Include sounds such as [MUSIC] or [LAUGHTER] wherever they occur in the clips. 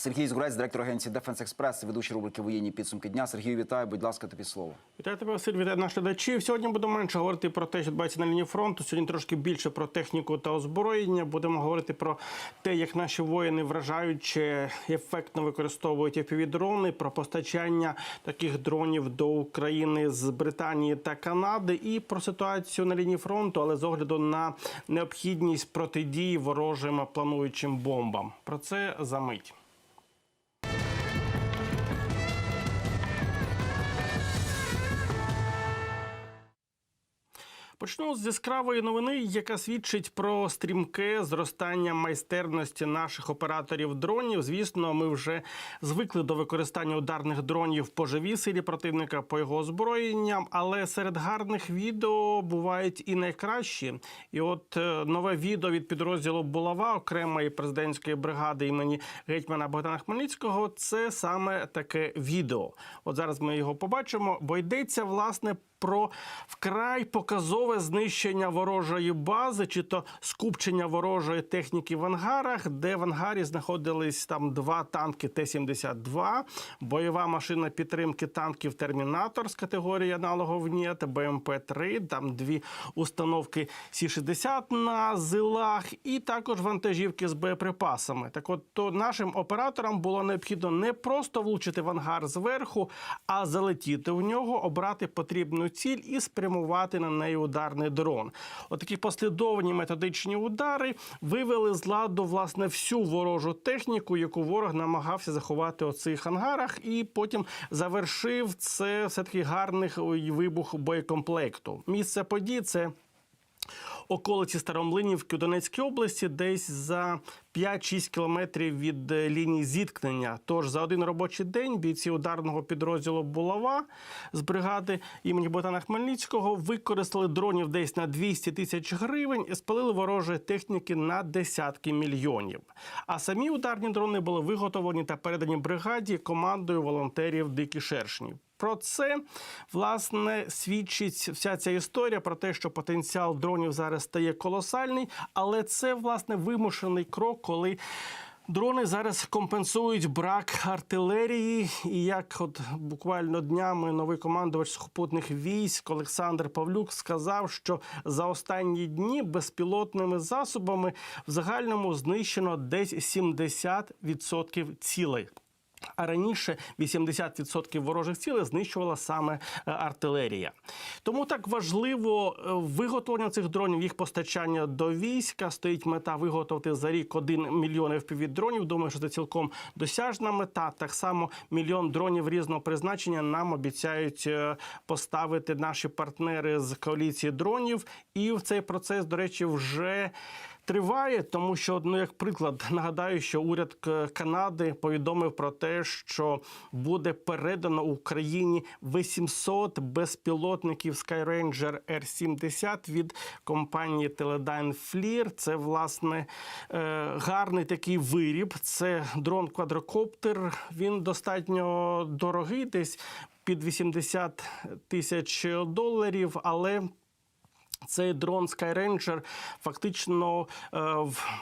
Сергій Згурець, директор агенції Дефенс Експрес, ведучий рубрики Воєнні підсумки дня. Сергію, вітаю. Будь ласка, тобі слово. Вітаю тебе, Василь, вітаю наших глядачів. Сьогодні будемо менше говорити про те, що відбувається на лінії фронту. Сьогодні трошки більше про техніку та озброєння. Будемо говорити про те, як наші воїни вражаючи ефектно використовують FPV-дрони, про постачання таких дронів до України з Британії та Канади, і про ситуацію на лінії фронту, але з огляду на необхідність протидії ворожим плануючим бомбам. Про це за мить. Почну з яскравої новини, яка свідчить про стрімке зростання майстерності наших операторів дронів. Звісно, ми вже звикли до використання ударних дронів по живій силі противника по його озброєнням, але серед гарних відео бувають і найкращі. І от е, нове відео від підрозділу Булава окремої президентської бригади імені гетьмана Богдана Хмельницького. Це саме таке відео. От зараз ми його побачимо, бо йдеться власне про вкрай показове знищення ворожої бази, чи то скупчення ворожої техніки в ангарах, де в ангарі знаходились там два танки Т-72, бойова машина підтримки танків Термінатор з категорії аналогов НІТ, БМП-3, там дві установки Сі-60 на зилах, і також вантажівки з боєприпасами. Так от то нашим операторам було необхідно не просто влучити в ангар зверху, а залетіти в нього, обрати потрібну ціль і спрямувати на неї ударний дрон. Отакі послідовні методичні удари вивели з ладу власне всю ворожу техніку, яку ворог намагався заховати у цих ангарах, і потім завершив це все таки гарний вибух боєкомплекту. Місце подій це. Околиці Старомлинівки у Донецькій області, десь за 5-6 кілометрів від е, лінії зіткнення. Тож за один робочий день бійці ударного підрозділу Булава з бригади імені Богдана Хмельницького використали дронів десь на 200 тисяч гривень і спалили ворожої техніки на десятки мільйонів. А самі ударні дрони були виготовлені та передані бригаді командою волонтерів Дикі Шершні. Про це власне свідчить вся ця історія про те, що потенціал дронів зараз стає колосальний, але це власне вимушений крок, коли. Дрони зараз компенсують брак артилерії, і як от буквально днями новий командувач сухопутних військ Олександр Павлюк сказав, що за останні дні безпілотними засобами в загальному знищено десь 70% цілей. А раніше 80% ворожих цілей знищувала саме е, артилерія. Тому так важливо е, виготовлення цих дронів, їх постачання до війська. Стоїть мета виготовити за рік 1 мільйон fpv дронів. Думаю, що це цілком досяжна мета. Так само мільйон дронів різного призначення нам обіцяють е, поставити наші партнери з коаліції дронів. І в цей процес, до речі, вже триває, тому що ну, як приклад [LAUGHS] нагадаю, що уряд Канади повідомив про те, що буде передано Україні 800 безпілотників Skyranger R-70 від компанії Teledyne FLIR. Це власне е, гарний такий виріб. Це дрон квадрокоптер. Він достатньо дорогий, десь під 80 тисяч доларів, але цей дрон Skyranger фактично е,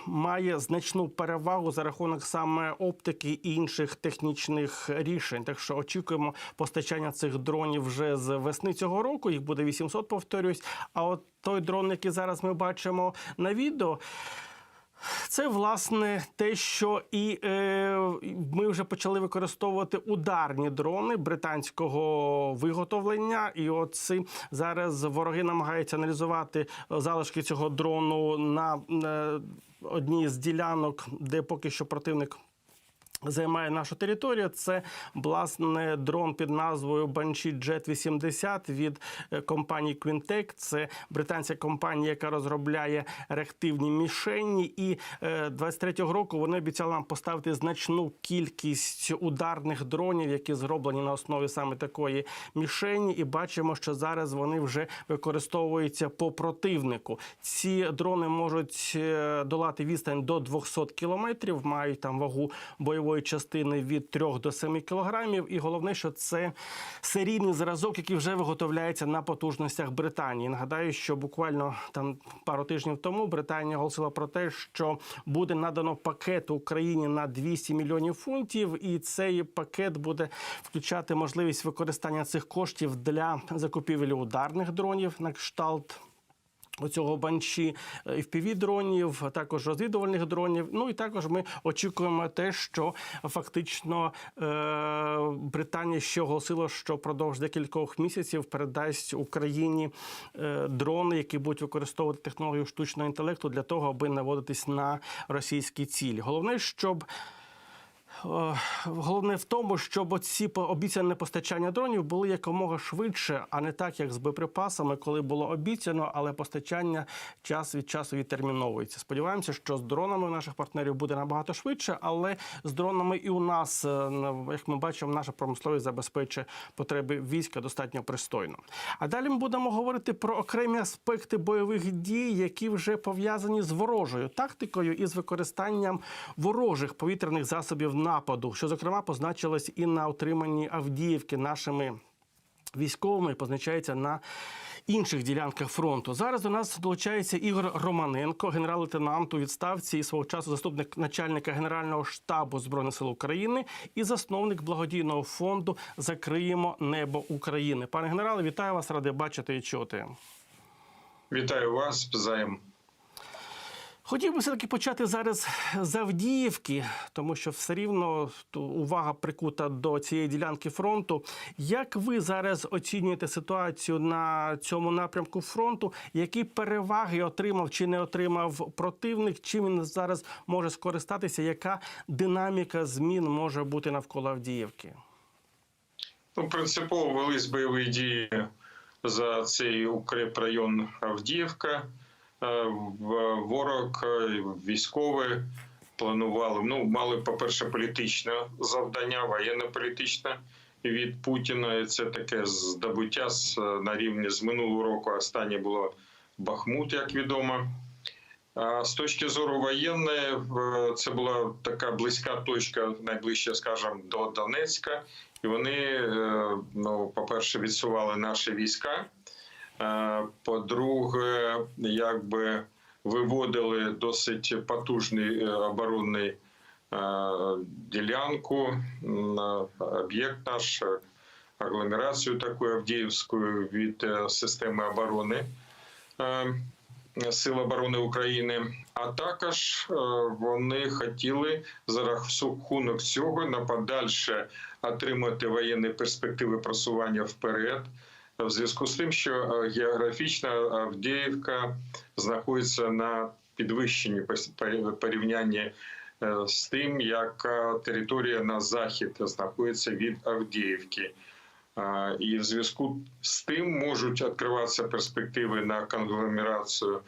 має значну перевагу за рахунок саме оптики і інших технічних рішень. Так що очікуємо постачання цих дронів вже з весни цього року. Їх буде 800, повторюсь. А от той дрон, який зараз ми бачимо на відео. Це власне те, що і е, ми вже почали використовувати ударні дрони британського виготовлення. І оці зараз вороги намагаються аналізувати залишки цього дрону на е, одній з ділянок, де поки що противник. Займає нашу територію. Це власне дрон під назвою Banshee Jet 80 від е, компанії Quintec. Це британська компанія, яка розробляє реактивні мішені. І е, 23-го року вони обіцяли нам поставити значну кількість ударних дронів, які зроблені на основі саме такої мішені. І бачимо, що зараз вони вже використовуються по противнику. Ці дрони можуть е, долати відстань до 200 кілометрів, мають там вагу бойової бойової частини від 3 до 7 кілограмів. І головне, що це серійний зразок, який вже виготовляється на потужностях Британії. Нагадаю, що буквально там пару тижнів тому Британія оголосила про те, що буде надано пакет Україні на 200 мільйонів фунтів, і цей пакет буде включати можливість використання цих коштів для закупівлі ударних дронів на кшталт. Оцього банші fpv дронів, а також розвідувальних дронів. Ну і також ми очікуємо те, що фактично е- Британія ще оголосила, що впродовж декількох місяців передасть Україні е- дрони, які будуть використовувати технологію штучного інтелекту для того, аби наводитись на російські цілі. Головне, щоб Е, Головне в тому, щоб ці обіцяне постачання дронів були якомога швидше, а не так, як з боєприпасами, коли було обіцяно, але постачання час від часу відтерміновується. Сподіваємося, що з дронами у наших партнерів буде набагато швидше, але з дронами і у нас, е, як ми бачимо, наша промисловість забезпечує потреби війська достатньо пристойно. А далі ми будемо говорити про окремі аспекти бойових дій, які вже пов'язані з ворожою тактикою і з використанням ворожих повітряних засобів нападу, що зокрема позначилось і на отриманні Авдіївки нашими військовими, позначається на. Інших ділянках фронту зараз до нас долучається Ігор Романенко, генерал-лейтенант у відставці і свого часу заступник начальника Генерального штабу збройних сил України і засновник благодійного фонду Закриємо небо України. Пане генерале, вітаю вас, ради бачити і чути. Вітаю вас, взаєм. Хотів би все-таки почати зараз з Авдіївки, тому що все рівно увага прикута до цієї ділянки фронту. Як ви зараз оцінюєте ситуацію на цьому напрямку фронту? Які переваги отримав чи не отримав противник? Чим він зараз може скористатися? Яка динаміка змін може бути навколо Авдіївки? Ну, принципово велись бойові дії за цей укрепрайон Авдіївка. Е, Ворог, е, військові планували. Ну, мали, по-перше, політичне завдання, воєнно-політичне від Путіна. Це таке здобуття з- на рівні з минулого року. Останнє було Бахмут, як відомо. А з точки зору воєнної, це була така близька точка, найближче, скажімо, до Донецька. І вони, е, ну, по-перше, відсували наші війська. Е, По-друге, якби виводили досить потужний е, оборонний е, ділянку на об'єкт наш, агломерацію таку Авдіївську від системи оборони. Сил оборони України, а також вони хотіли за рахунок цього на подальше отримати воєнні перспективи просування вперед. В зв'язку з тим, що е, географічна Авдіївка знаходиться на підвищенні порівнянні е, з тим, яка територія на захід знаходиться від Авдіївки. І в зв'язку з тим можуть відкриватися перспективи на конгломерацію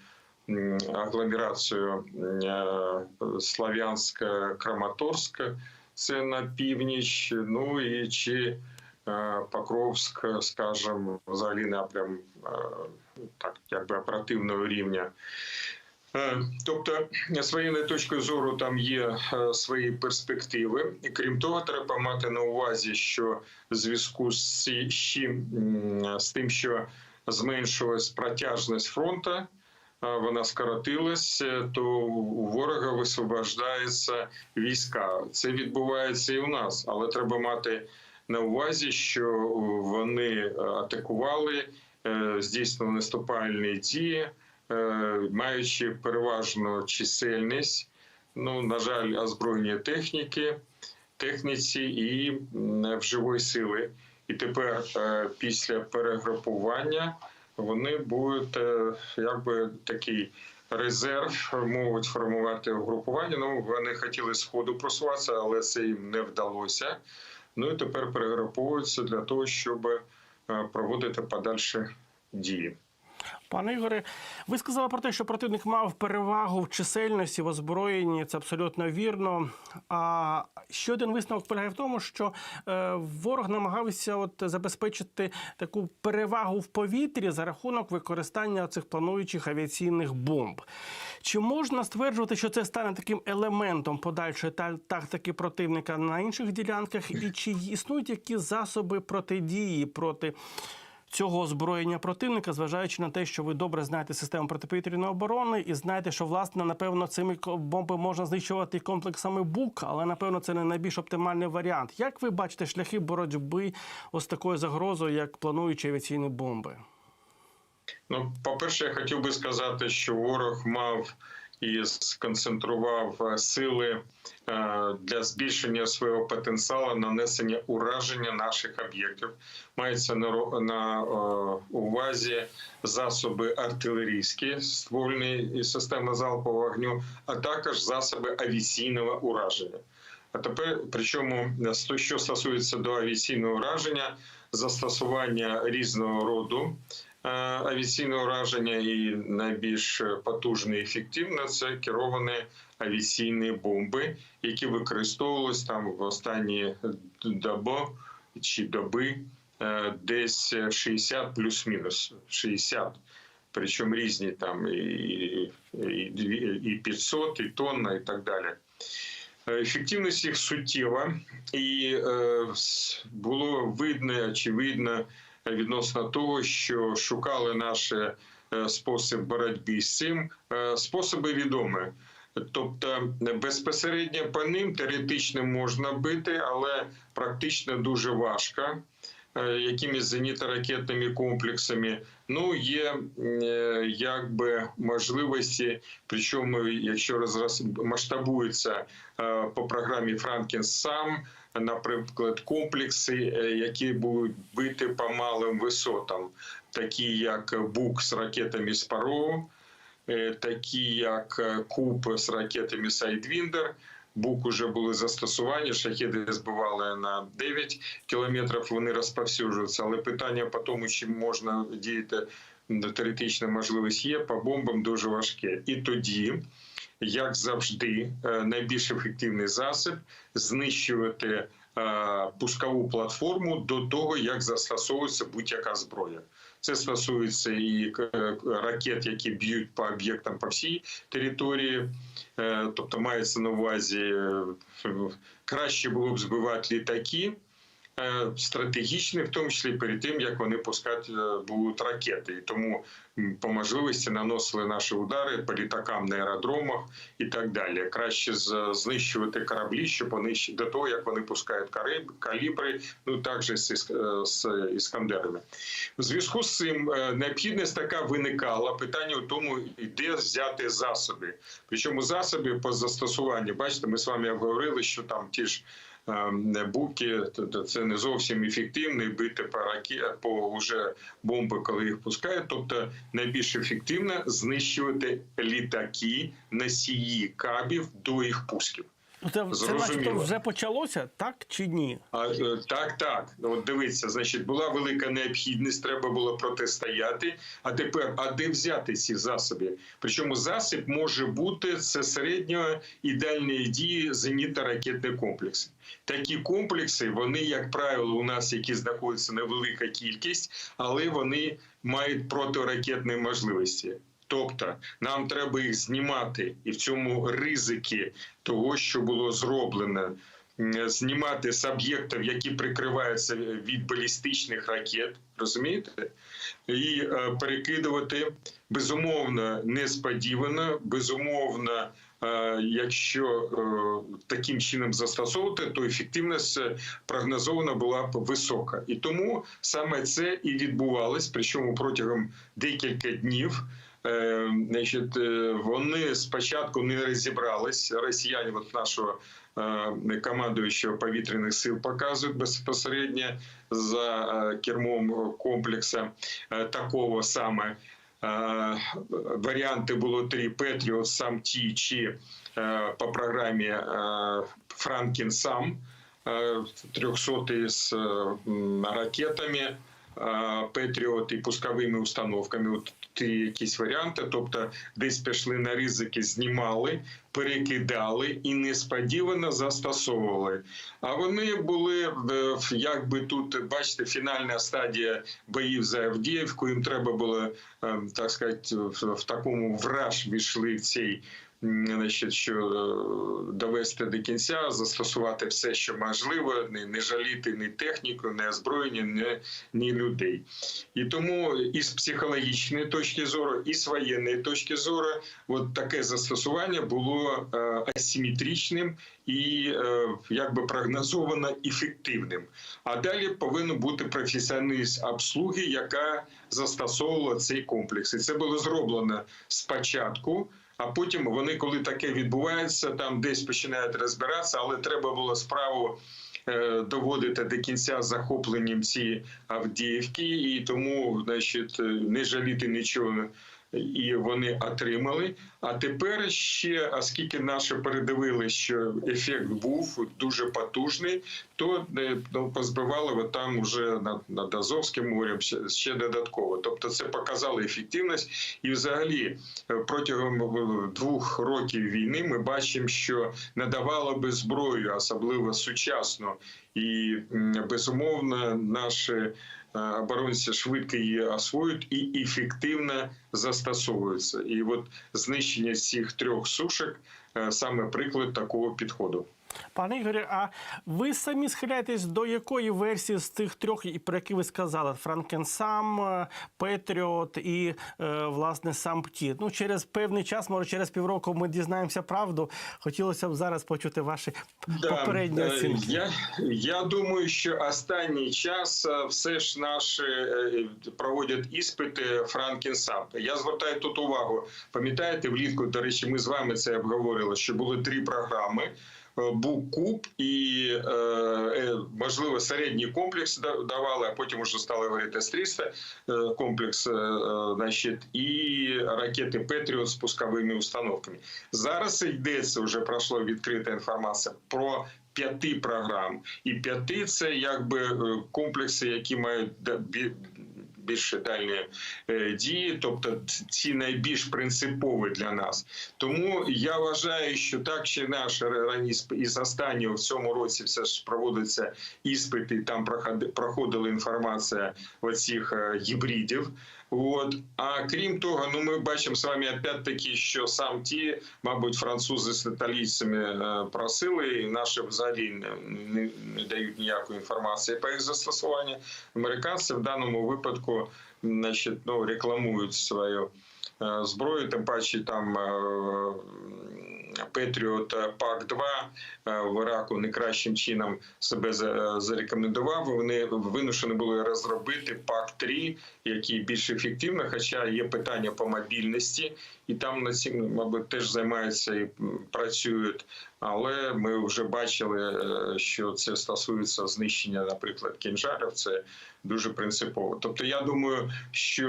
агломерацію е, Слав'янська Краматорська, це на північ, ну і чи е, Покровськ, скажімо, взагалі напрям е, так, якби оперативного рівня. Е, Тобто, воєнної точки зору там є е, свої перспективи. І крім того, треба мати на увазі, що в зв'язку з з тим, що зменшилась протяжність фронту, е, вона скоротилась, е, то у ворога висвобождаються війська. Це відбувається і у нас, але треба мати на увазі, що вони е, атакували, е, здійснили наступальні дії, е, маючи переважну чисельність, ну на жаль, озброєння техніки, техніці і м, в живої сили. І тепер е, після перегрупування вони будуть е, якби такий резерв можуть формувати угрупування. Ну вони хотіли з ходу просуватися, але це їм не вдалося. Ну і тепер перегруповуються для того, щоб е, проводити подальші дії. Пане Ігоре, ви сказали про те, що противник мав перевагу в чисельності в озброєнні. Це абсолютно вірно. А ще один висновок полягає в тому, що е, ворог намагався от забезпечити таку перевагу в повітрі за рахунок використання цих плануючих авіаційних бомб. Чи можна стверджувати, що це стане таким елементом подальшої та- тактики противника на інших ділянках? І чи існують якісь засоби протидії проти? Цього озброєння противника, зважаючи на те, що ви добре знаєте систему протиповітряної оборони, і знаєте, що власне напевно цими бомбами можна знищувати комплексами БУК, але напевно це не найбільш оптимальний варіант. Як ви бачите шляхи боротьби ось такою загрозою, як плануючі авіаційні бомби? Ну, по-перше, я хотів би сказати, що ворог мав і сконцентрував е, сили е, для збільшення свого потенціалу нанесення ураження наших об'єктів. Мається на, е, увазі засоби артилерійські, ствольні і системи залпового вогню, а також засоби авіаційного ураження. А тепер, причому, що стосується до авіаційного ураження, застосування різного роду е, авіаційного ураження і найбільш потужне і ефективне це керовані авіаційні бомби, які використовувалися там в останні доби чи доби е, десь 60 плюс-мінус 60. Причому різні там і, і, і 500, і тонна, і так далі. Е, Ефективність їх суттєва, і е, було видно, очевидно, відносно того, що шукали наші е, спосіб боротьби з цим. Е, Способи відомі. Тобто безпосередньо по ним теоретично можна бити, але практично дуже важко. Е, Якимись зенітно-ракетними комплексами, ну є е, якби можливості, причому якщо розраз масштабується е, по програмі Франкен сам, наприклад, комплекси, які будуть бити по малим висотам, такі як БУК з ракетами Спароу, е, такі як Куб з ракетами Сайдвіндер. Бук уже були застосування, шахеди збивали на 9 кілометрів, вони розповсюджуються. Але питання по тому, чи можна діяти теоретична можливість є, по бомбам дуже важке. І тоді, як завжди, е, найбільш ефективний засіб знищувати е, пускову платформу до того, як застосовується будь-яка зброя. Це стосується і е, ракет, які б'ють по об'єктам по всій території. Е, Тобто мається на увазі е, краще було б збивати літаки е, стратегічні, в тому числі перед тим, як вони пускати е, будуть ракети. І тому по можливості наносили наші удари по літакам на аеродромах і так далі. Краще знищувати кораблі, щоб вони до того, як вони пускають калібри, ну також з, е, з іскандерами. У зв'язку з цим необхідність така виникала. Питання у тому, де взяти засоби. Причому засоби по застосуванню. Бачите, ми з вами говорили, що там ті ж. Буки це не зовсім ефективно бити по раке- по уже бомби, коли їх пускають. Тобто найбільш ефективно знищувати літаки, носії кабів до їх пусків. Ну, Це, це начебто вже почалося, так чи ні? А, е, так, так. Ну, От дивіться, значить, була велика необхідність, треба було протистояти. А тепер, а де взяти ці засоби? Причому засіб може бути це середньо і дальньої дії зенітно-ракетні комплекси. Такі комплекси, вони, як правило, у нас які знаходяться невелика кількість, але вони мають протиракетні можливості. Тобто нам треба їх знімати, і в цьому ризики того, що було зроблено, знімати з об'єктів, які прикриваються від балістичних ракет, розумієте? І е, перекидувати безумовно несподівано, безумовно. е, Якщо е, таким чином застосовувати, то ефективність прогнозована була б висока, і тому саме це і відбувалось. Причому протягом декілька днів Значить, е, вони спочатку не розібрались. Росіяни, от нашого е, командуючого повітряних сил, показують безпосередньо за е, кермом комплексу е, такого саме. Е, Варіанти було три: Петріот, сам ті чи е, по програмі е, Франкін сам. 300 з е, ракетами е, Петріот і пусковими установками. От ті якісь варіанти, тобто десь пішли на ризики, знімали, перекидали і несподівано застосовували. А вони були е, якби тут, бачите, фінальна стадія боїв за Авдіївку. Їм треба було е, так сказати, в, в такому враж війшли в цей. Значить, що е, довести до кінця, застосувати все, що можливо, не, не жаліти ні техніку, ні озброєння, ні, ні людей. І тому і з психологічної точки зору, і з воєнної точки зору, от таке застосування було е, асиметричним і е, якби прогнозовано ефективним. А далі повинен бути професіоналіст обслуги, яка застосовувала цей комплекс. І це було зроблено спочатку. А потім вони, коли таке відбувається, там десь починають розбиратися, але треба було справу е, доводити до кінця захопленням ці Авдіївки, і тому, значить, е, не жаліти нічого. І вони отримали. А тепер ще, оскільки наші передивили, що ефект був дуже потужний, то е, ну, позбивали там уже над, над Азовським морем ще, додатково. Тобто це показало ефективність. І взагалі е, протягом е, двох років війни ми бачимо, що надавало би зброю, особливо сучасну, і безумовно наші оборонці швидко її освоюють і ефективно застосовуються. І от знищення цих трьох сушок е, саме приклад такого підходу. Пане Ігорі, а ви самі схиляєтесь до якої версії з цих трьох, і про які ви сказали: Франкенсам, е, Петріот і е, власне сам ПТІ? Ну через певний час, може через півроку, ми дізнаємося правду. Хотілося б зараз почути ваші попередні е, оцінки. Я, я думаю, що останній час е, все ж наші проводять іспити Франкенсам. Я звертаю тут увагу. Пам'ятаєте, влітку, до речі, ми з вами це обговорили, що були три програми. Е, Був куб і е, е, можливо середній комплекс давали, а потім вже стали говорити С-300 е, комплекс, значить, і ракети Петріот з пусковими установками. Зараз йдеться вже пройшла відкрита інформація про п'яти програм, і п'яти це якби комплекси, які мають да- детальні е, дії, тобто ці найбільш принципові для нас. Тому я вважаю, що так чи наш із останнього в цьому році все ж проводиться іспити. Там проходи- проходила інформація оцих е, гібридів. От а крім того, ну ми бачимо з вами опять-таки, що сам ті, мабуть, французи з італійцями е, просили, і наші взагалі не, не, не дають ніякої інформації по їх застосуванню. Американці в даному випадку, значить, ну рекламують свою е, зброю, тим паче там. Е, Петріот Пак 2 в Іраку не кращим чином себе за- зарекомендував. Вони вимушені були розробити Пак 3 який більш ефективно, хоча є питання по мобільності, і там на цим, мабуть, теж займаються і працюють. Але ми вже бачили, е, що це стосується знищення, наприклад, кінжарів. Це дуже принципово. Тобто, я думаю, що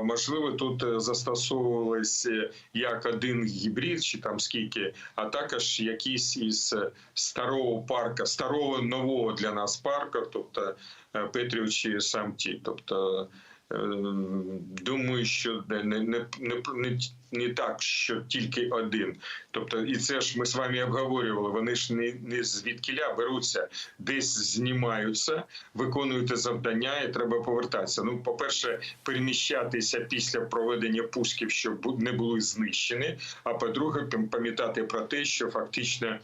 е, можливо тут е, застосовувалися як один гібрид, чи там скільки, а також якийсь із старого парка, старого нового для нас парка, тобто е, Петрів чи сам. Тобто думаю, що не, не, не, не, так, що тільки один. Тобто, і це ж ми з вами обговорювали. Вони ж не, не звідкіля беруться, десь знімаються, виконують завдання, і треба повертатися. Ну, по-перше, переміщатися після проведення пусків, щоб не були знищені. А по-друге, пам- пам'ятати про те, що фактично е,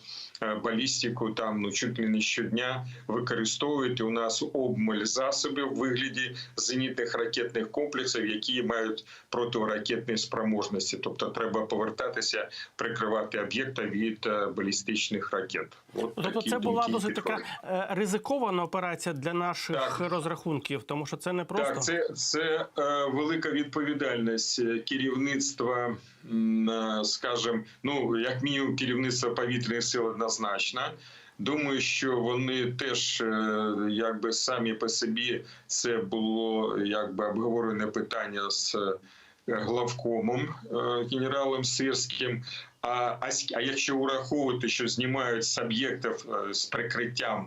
балістику там ну чуть ли не щодня використовують. У нас обмаль засобів у вигляді зенітних ракетних комплексів, які мають протиракетні спроможності. Тобто, треба повертатися, прикривати об'єкти від е, балістичних ракет. От Тобто це була досить така е, ризикована операція для наших Так. розрахунків, тому що це не просто. Так, це, це е, велика відповідальність е, керівництва, е, скажімо, ну як мінімум, керівництва повітряних сил однозначно. Думаю, що вони теж е, якби самі по собі це було якби обговорене питання з е, главкомом е, генералом Сирським. А, а, а якщо ураховувати, що знімають з об'єктів з прикриттям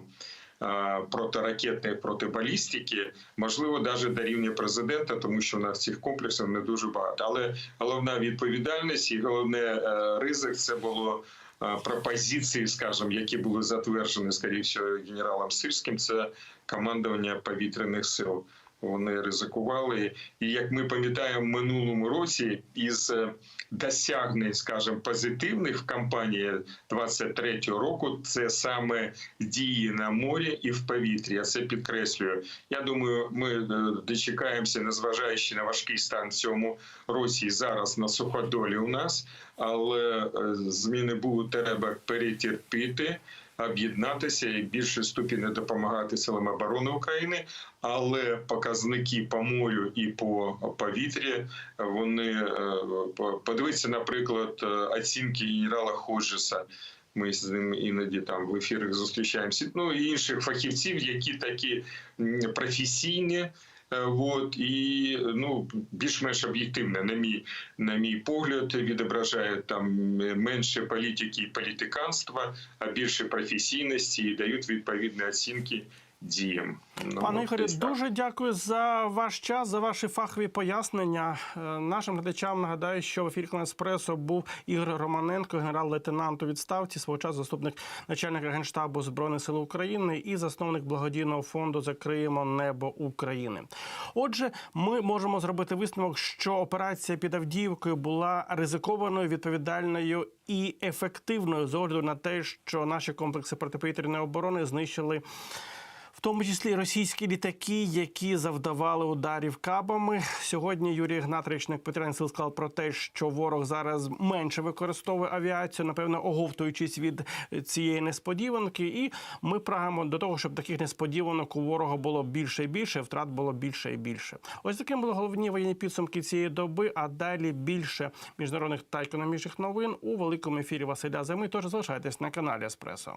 протиракетної протибалістики, можливо, навіть до рівня президента, тому що у нас цих комплексів не дуже багато. Але головна відповідальність і головне ризик це було. Е, Пропозиції, скажімо, які були затверджені, скоріше генералом Сирським, це командування повітряних сил. Вони ризикували, і як ми пам'ятаємо, в минулому році із е, досягнень, скажімо, позитивних в кампанії 23-го року, це саме дії на морі і в повітрі. Я це підкреслюю. Я думаю, ми е, дочекаємося, незважаючи на важкий стан в цьому році зараз на суходолі у нас, але е, зміни будуть треба перетерпіти об'єднатися і в більшій ступені допомагати силам оборони України, але показники по морю і по повітрі вони е, по- подивіться, наприклад, е, оцінки генерала Ходжеса. Ми з ним іноді там в ефірах зустрічаємося. Ну і інших фахівців, які такі професійні. Е, От і ну більш-менш об'єктивне, на мій на мій погляд, відображає там менше політики і політиканства, а більше професійності і дають відповідні оцінки діям. Ну, Пане Ігорі, дуже дякую за ваш час, за ваші фахові пояснення. Е, Нашим глядачам нагадаю, що в ефірі Еспресо був Ігор Романенко, генерал-лейтенант у відставці, свого часу заступник начальника генштабу збройних сил України і засновник благодійного фонду Закриємо небо України. Отже, ми можемо зробити висновок, що операція під Авдіївкою була ризикованою, відповідальною і ефективною з огляду на те, що наші комплекси протиповітряної оборони знищили в тому числі російські літаки, які завдавали ударів кабами. Сьогодні Юрій Гнат, речник Петрян Сил, сказав про те, що ворог зараз менше використовує авіацію, напевно, оговтуючись від цієї несподіванки. І ми прагнемо до того, щоб таких несподіванок у ворога було більше і більше, втрат було більше і більше. Ось таким були головні воєнні підсумки цієї доби. А далі більше міжнародних та економічних новин у великому ефірі Василя Зими. Тож залишайтесь на каналі Еспресо.